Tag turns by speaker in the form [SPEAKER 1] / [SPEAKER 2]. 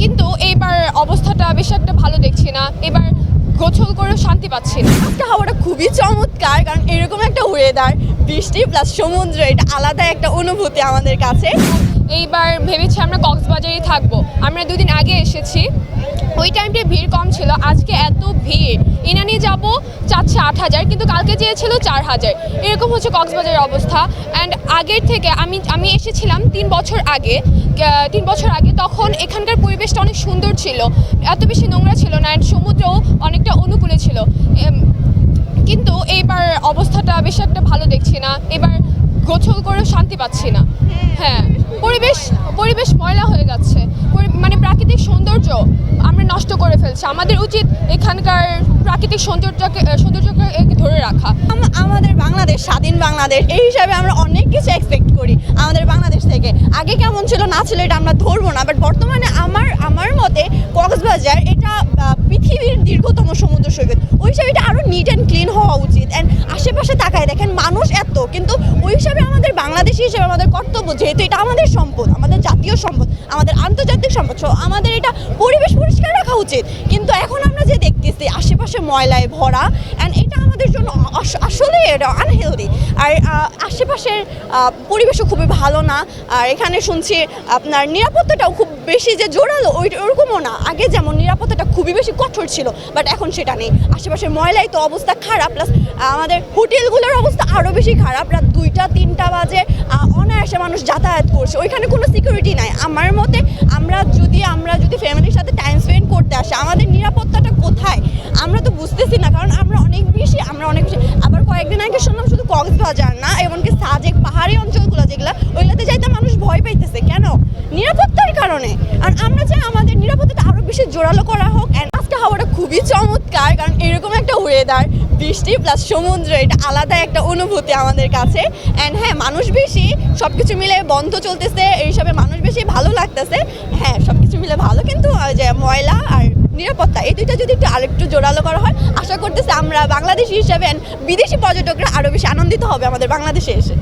[SPEAKER 1] কিন্তু এইবার অবস্থাটা বেশ একটা ভালো দেখছি না। এবার গোছল করেও শান্তি পাচ্ছি না।
[SPEAKER 2] আজকে হাওয়াটা খুবই চমৎকার কারণ এরকম একটা ওয়েদার বৃষ্টি প্লাস সমুদ্র এটা আলাদা একটা অনুভূতি আমাদের কাছে।
[SPEAKER 1] এইবার ভেবেছি আমরা কক্সবাজারেই থাকব। আমরা দুদিন আগে এসেছি। ওই টাইমটা ভিড় কম ছিল আজকে এত ভিড়। চাচ্ছে আট হাজার কিন্তু কালকে চেয়েছিল চার হাজার। এরকম হচ্ছে কক্সবাজারের অবস্থা। অ্যান্ড আগের থেকে আমি আমি এসেছিলাম তিন বছর আগে তিন বছর আগে তখন এখানকার পরিবেশটা অনেক সুন্দর ছিল। এত বেশি নোংরা ছিল না অ্যান্ড সমুদ্রও অনেকটা অনুকূলে ছিল। কিন্তু এইবার অবস্থাটা বেশি একটা ভালো দেখছি না। এবার গোছল করেও শান্তি পাচ্ছি না। হ্যাঁ। পরিবেশ পরিবেশ ময়লা হয়ে যাচ্ছে পরি- মানে প্রাকৃতিক সৌন্দর্য আমরা নষ্ট করে ফেলছে। আমাদের উচিত এখানকার প্রাকৃতিক সৌন্দর্যকে সৌন্দর্যকে ধরে রাখা।
[SPEAKER 2] আমাদের বাংলাদেশ, স্বাধীন বাংলাদেশ, এই হিসাবে আমরা অনেক কিছু এক্সপেক্ট করি। আমাদের বাংলাদেশ থেকে। আগে কেমন ছিল না ছিল এটা আমরা ধরবো না বাট বর্তমানে আমার আমার মতে কক্সবাজার এটা পৃথিবীর দীর্ঘতম সমুদ্র সৈকত। ওই হিসাবে এটা আরও নিট অ্যান্ড ক্লিন হওয়া উচিত। অ্যান্ড আশেপাশে তাকায় দেখেন মানুষ এত, কিন্তু ওই হিসাবে আমাদের বাংলাদেশি হিসেবে আমাদের কর্তব্য, যেহেতু এটা আমাদের সম্পদ, আমাদের জাতীয় সম্পদ, আমাদের আন্তর্জাতিক সম্পদ আমাদের এটা পরিবেশ পরিষ্কার রাখা উচিত। কিন্তু এখন আমরা যে দেখতেছি, আশেপাশে ময়লায় ভরা আমাদের জন্য আস- আসলে এটা আনহেলদি আর আশেপাশের পরিবেশও খুবই ভালো না। আর এখানে শুনছি আপনার নিরাপত্তাটাও খুব বেশি যে জোরালো, ওই ওরকমও না। আগে যেমন নিরাপত্তাটা খুবই বেশি কঠোর ছিল বাট এখন সেটা নেই। আশেপাশের ময়লাই তো অবস্থা খারাপ প্লাস আমাদের হোটেলগুলোর অবস্থা আরও বেশি খারাপ। রাত দুইটা, তিনটা বাজে অনায়াসে মানুষ যাতায়াত করছে। ওইখানে কোনো সিকিউরিটি নাই। আমরা কয়েকদিন আগে শুনলাম শুধু কক্সবাজার না, এমনকি সাজেক পাহাড়ি অঞ্চলগুলো যেগুলো, ওইগুলোতে যাইতে মানুষ ভয় পাইতেছে। কেন? নিরাপত্তার কারণে। আর আমরা চাই আমাদের নিরাপত্তাটা আরও বেশি জোরালো করা হোক অ্যান্ড আজকে হাওয়াটা খুবই চমৎকার, কারণ এরকম একটা ওয়েদার বৃষ্টি প্লাস সমুদ্র, এটা আলাদা একটা অনুভূতি আমাদের কাছে। অ্যান্ড হ্যাঁ মানুষ বেশি সব কিছু মিলে বন্ধ চলতেছে, এইসবে মানুষ বেশি ভালো লাগতেছে। হ্যাঁ সব কিছু মিলে ভালো, কিন্তু যে ময়লা আর নিরাপত্তা, এই দুইটা যদি একটু আরেকটু জোরালো করা হয়, আশা করতেছি আমরা বাংলাদেশি হিসাবে বিদেশি পর্যটকরা আরও বেশি আনন্দিত হবে আমাদের বাংলাদেশে এসে।